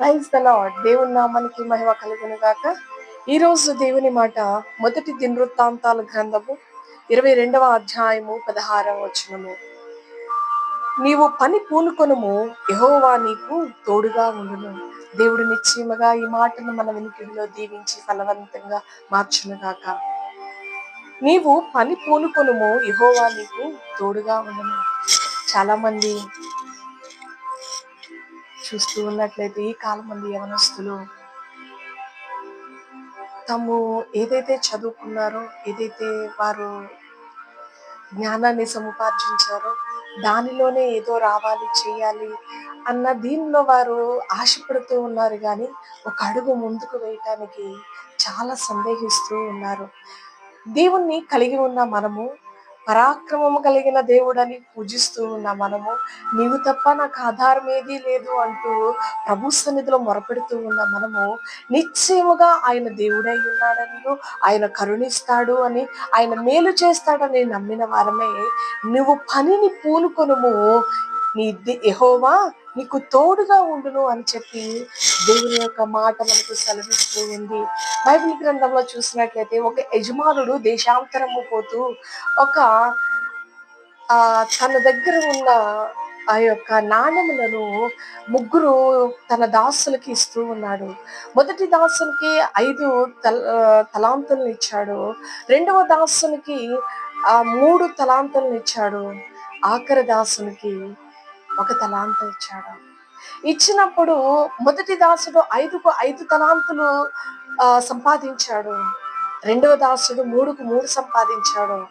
Praise the lord దేవుని నామానికి మహిమ కలుగును గాక ఈ రోజు దేవుని మాట మొదటి దినవృత్తాంతాల గ్రంథము ఇరవై రెండవ అధ్యాయము పదహారవ వచనము. నీవు పని పూనుకొనుము యహోవా నీకు తోడుగా ఉండును. దేవుడు నిశ్చయముగా ఈ మాటను మన వెనుకలో దీవించి ఫలవంతంగా మార్చును గాక నీవు పని పూనుకొనుము యహోవా నీకు తోడుగా ఉండను. చాలా మంది చూస్తూ ఉన్నట్లయితే ఈ కాలం మంది యవనస్తులు తాము ఏదైతే చదువుకున్నారో ఏదైతే వారు జ్ఞానాన్ని సముపార్జించారో దానిలోనే ఏదో రావాలి చేయాలి అన్న దీనిలో వారు ఆశపడుతూ ఉన్నారు కానీ ఒక అడుగు ముందుకు వేయటానికి చాలా సందేహిస్తూ ఉన్నారు. దేవుణ్ణి కలిగి ఉన్న మనము పరాక్రమము కలిగిన దేవుడని పూజిస్తూ ఉన్న మనము నీవు తప్ప నాకు ఆధారం ఏదీ లేదు అంటూ ప్రభు సన్నిధిలో మొరపెడుతూ ఉన్న మనము నిశ్చయముగా ఆయన దేవుడై ఉన్నాడని ఆయన కరుణిస్తాడు అని ఆయన మేలు చేస్తాడని నమ్మిన వారమే నువ్వు పనిని పూనుకొనుము నీ యహోవా నీకు తోడుగా ఉండును అని చెప్పి దేవుని యొక్క మాట మనకు సెలవిస్తూ ఉంది. బైబిల్ గ్రంథంలో చూసినట్లయితే ఒక యజమానుడు దేశాంతరము పోతూ ఒక ఆ తన దగ్గర ఉన్న ఆ యొక్క నాణ్యములను ముగ్గురు తన దాసులకి ఇస్తూ ఉన్నాడు. మొదటి దాసునికి ఐదు తల తలాంతులను ఇచ్చాడు. రెండవ దాసునికి ఆ మూడు తలాంతులను ఇచ్చాడు. ఆఖరి దాసునికి ఒక తలాంత ఇచ్చాడు. ఇచ్చినప్పుడు మొదటి దాసుడు ఐదుకు ఐదు తలాంతులు సంపాదించాడు. రెండవ దాసుడు మూడుకు మూడు సంపాదించాడు.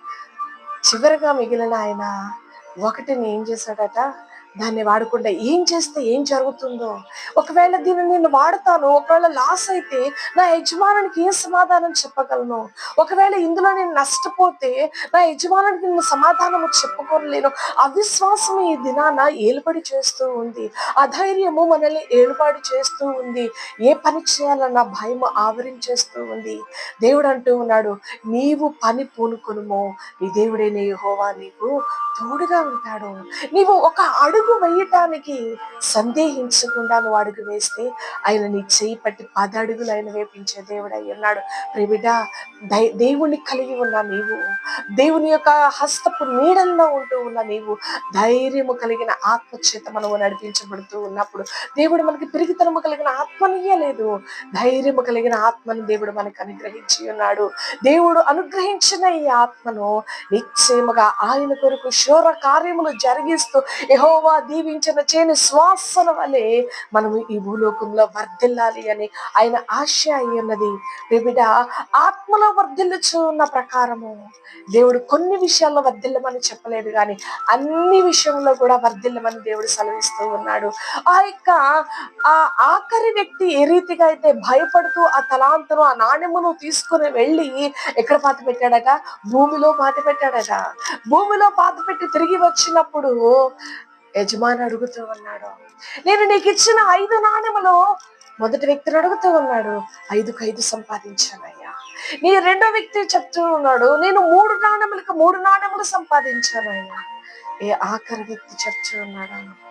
చివరిగా మిగిలిన ఆయన ఒకటిని ఏం చేశాడట? దాన్ని వాడకుండా ఏం చేస్తే ఏం జరుగుతుందో? ఒకవేళ దీన్ని నేను వాడతాను ఒకవేళ లాస్ అయితే నా యజమానునికి ఏం సమాధానం చెప్పగలను? ఒకవేళ ఇందులో నేను నష్టపోతే నా యజమానునికి నేను సమాధానము చెప్పుకోలేను. అవిశ్వాసం ఈ దినాన ఏలుబడి చేస్తూ ఉంది. అధైర్యము మనల్ని ఏలుబడి చేస్తూ ఉంది. ఏ పని చేయాలన్న భయం ఆవరించేస్తూ ఉంది. దేవుడు అంటూ ఉన్నాడు నీవు పని పూనుకొనుమో. నీ దేవుడేనే హోవా నీకు తోడుగా ఉంటాడు. నీవు ఒక అడుగు వేయటానికి సందేహించకుండా నువ్వు అడుగు వేస్తే ఆయన నీ చేయి పట్టి పది ఆయన వేపించే దేవుడు అయి ఉన్నాడు ప్రేమిడ దేవుని కలిగి ఉన్న నీవు దేవుని యొక్క హస్తపు నీడల్లో ఉంటూ ఉన్న నీవు ధైర్యము కలిగిన ఆత్మ చేత మనము నడిపించబడుతూ ఉన్నప్పుడు దేవుడు మనకి పెరిగితనము కలిగిన ఆత్మనియలేదు ధైర్యము కలిగిన ఆత్మను దేవుడు మనకు అనుగ్రహించి ఉన్నాడు. దేవుడు అనుగ్రహించిన ఈ ఆత్మను నిశ్చయముగా ఆయన కొరకు శోర కార్యములు జరిగిస్తూ యహోవ దీవించిన చేని శ్వాసన వలె మనము ఈ భూలోకంలో వర్ధిల్లాలి అని ఆయన ఆశ అయి ఉన్నది. వివిడ ఆత్మలో వర్ధిల్లుచు ఉన్న ప్రకారము దేవుడు కొన్ని విషయాల్లో వర్ధిల్లమని చెప్పలేదు కానీ అన్ని విషయంలో కూడా వర్ధిల్లమని దేవుడు సెలవిస్తూ ఉన్నాడు. ఆ యొక్క ఆ ఆఖరి వ్యక్తి ఏ రీతిగా అయితే భయపడుతూ ఆ తలాంతను ఆ నాణ్యమును తీసుకుని వెళ్ళి ఎక్కడ పాత పెట్టాడట? భూమిలో పాత పెట్టాడట. భూమిలో పాత పెట్టి తిరిగి వచ్చినప్పుడు యజమాని అడుగుతూ ఉన్నాడు. నేను నీకు ఇచ్చిన ఐదు నాణ్యములు మొదటి వ్యక్తిని అడుగుతూ ఉన్నాడు. ఐదుకు ఐదు సంపాదించానయ్యా. నీ రెండో వ్యక్తి చెప్తూ ఉన్నాడు. నేను మూడు నాణ్యములకు మూడు నాణ్యములు సంపాదించానయ్యా. ఏ ఆఖరి వ్యక్తి చెప్తూ ఉన్నాడు.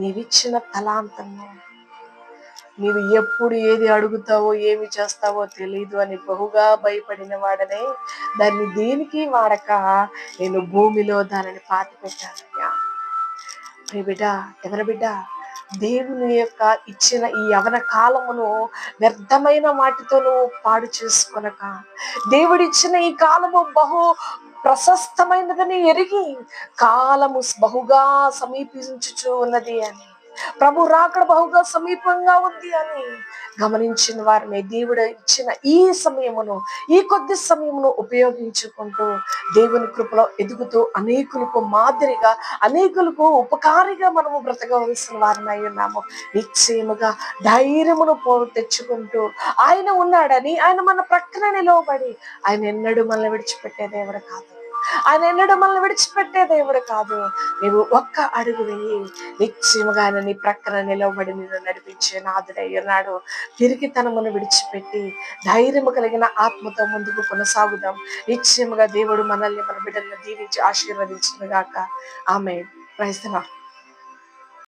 నీవిచ్చిన తలాంతము. నీవు ఎప్పుడు ఏది అడుగుతావో ఏమి చేస్తావో తెలీదు అని బహుగా భయపడిన వాడనే. దాన్ని దేనికి వాడక? నేను భూమిలో దానిని పాతి ప్రియ బిడ్డ ఎవరి బిడ్డ దేవుని యొక్క ఇచ్చిన ఈ యవన కాలమును వ్యర్థమైన వాటితో నువ్వు పాడు చేసుకొనక దేవుడిచ్చిన ఈ కాలము బహు ప్రశస్తమైనదని ఎరిగి కాలము బహుగా సమీపించుచు ఉన్నది అని. ప్రభు రాకడ బహుగా సమీపంగా ఉంది అని గమనించిన వారిని దేవుడు ఇచ్చిన ఈ సమయమును ఈ కొద్ది సమయమును ఉపయోగించుకుంటూ దేవుని కృపలో ఎదుగుతూ అనేకులకు మాదిరిగా అనేకులకు ఉపకారిగా మనము బ్రతకవలసిన వారినై ఉన్నాము. నిశ్చయముగా ధైర్యమును పో తెచ్చుకుంటూ ఆయన ఉన్నాడని ఆయన మన ప్రక్కన నిలవబడి ఆయన ఎన్నడూ మనల్ని విడిచిపెట్టే దేవుడు కాదు. ఆయన ఎన్నడూ మనల్ని విడిచిపెట్టే దేవుడు కాదు. నీవు ఒక్క అడుగు వేయి నిశ్చయముగా ఆయన నీ ప్రక్కన నిలవబడి నిన్ను నడిపించే నాదుడై ఉన్నాడు. తిరిగి తనమును విడిచిపెట్టి ధైర్యము కలిగిన ఆత్మతో ముందుకు కొనసాగుదాం. నిశ్చయముగా దేవుడు మనల్ని మన బిడ్డలను దీవించి ఆశీర్వదించిన గాక ఆమె ప్రైస్తలా